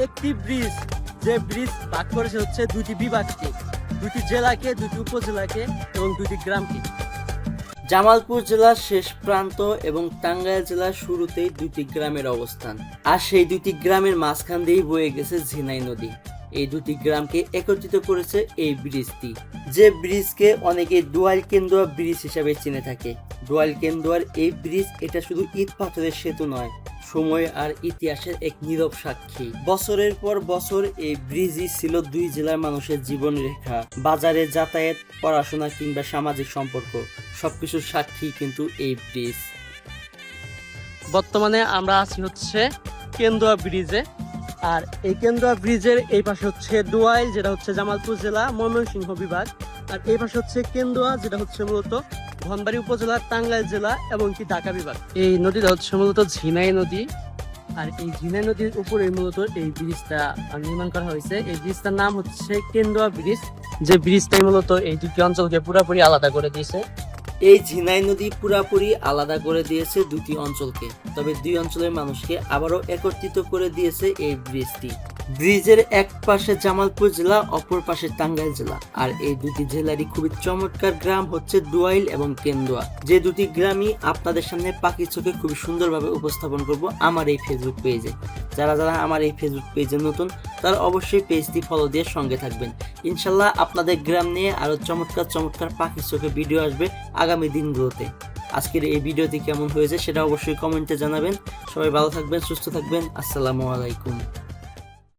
একটি ব্রিজ। যে ব্রিজ ভাগ করেছে হচ্ছে দুটি বিভাগকে দুটি জেলাকে দুটি উপজেলাকে এবং দুটি গ্রামকে। জামালপুর জেলার শেষ প্রান্ত এবং টাঙ্গাইল জেলার শুরুতেই দুটি গ্রামের অবস্থান। আর সেই দুটি গ্রামের মাঝখান দিয়েই বয়ে গেছে ঝিনাই নদী। এই দুটি গ্রামকে একত্রিত করেছে এই ব্রিজটি। যে ব্রিজকে অনেকে ডুয়াল কেন্দুয়া ব্রিজ হিসাবে চিনে থাকে। ডুয়াল কেন্দুয়ার এই ব্রিজ, এটা শুধু ইট পাথরের সেতু নয় সময় আর ইতিহাসের এক নীরব সাক্ষী। বছরের পর বছর এই ব্রিজই ছিল দুই জেলার মানুষের জীবন রেখা। বাজারে যাতায়াত, পড়াশোনা কিংবা সামাজিক সম্পর্ক সবকিছুর সাক্ষী কিন্তু এই ব্রিজ। বর্তমানে আমরা আছি হচ্ছে কেন্দুয়া ব্রিজে। আর এই কেন্দুয়া ব্রিজের এই পাশে হচ্ছে ডুয়াইল, যেটা হচ্ছে জামালপুর জেলা ময়মনসিংহ বিভাগ। আর এই পাশে হচ্ছে কেন্দুয়া, যেটা হচ্ছে মূলত ধনবাড়ি উপজেলা টাঙ্গাইল জেলা এবং কি ঢাকা বিভাগ। এই নদীটা হচ্ছে মূলত ঝিনাই নদী। আর এই ঝিনাই নদীর উপরে মূলত এই ব্রিজটা নির্মাণ করা হয়েছে। এই ব্রিজটার নাম হচ্ছে কেন্দুয়া ব্রিজ। যে ব্রিজটাই মূলত এই দুটি অঞ্চলকে পুরোপুরি আলাদা করে দিয়েছে। এই ঝিনাই নদী পুরাপুরি আলাদা করে দিয়েছে দুটি অঞ্চলকে, তবে দুই অঞ্চলের মানুষকে আবারও একত্রিত করে দিয়েছে এই ব্রিজটি। ব্রিজের এক পাশে জামালপুর জেলা, অপর পাশে টাঙ্গাইল জেলা। আর এই দুটি জেলারই খুবই চমৎকার গ্রাম হচ্ছে ডুয়াইল এবং কেন্দুয়া। যে দুটি গ্রামই আপনাদের সামনে পাখির চোখে খুবই সুন্দরভাবে উপস্থাপন করব আমার এই ফেসবুক পেজে যারা যারা আমার এই ফেসবুক পেজে নতুন, তারা অবশ্যই পেজটি ফলো দিয়ে সঙ্গে থাকবেন। ইনশাল্লাহ আপনাদের গ্রাম নিয়ে আরও চমৎকার চমৎকার পাখির চোখে ভিডিও আসবে আগামী দিনগুলোতে। আজকের এই ভিডিওটি কেমন হয়েছে সেটা অবশ্যই কমেন্টে জানাবেন। সবাই ভালো থাকবেন, সুস্থ থাকবেন। আসসালামু আলাইকুম।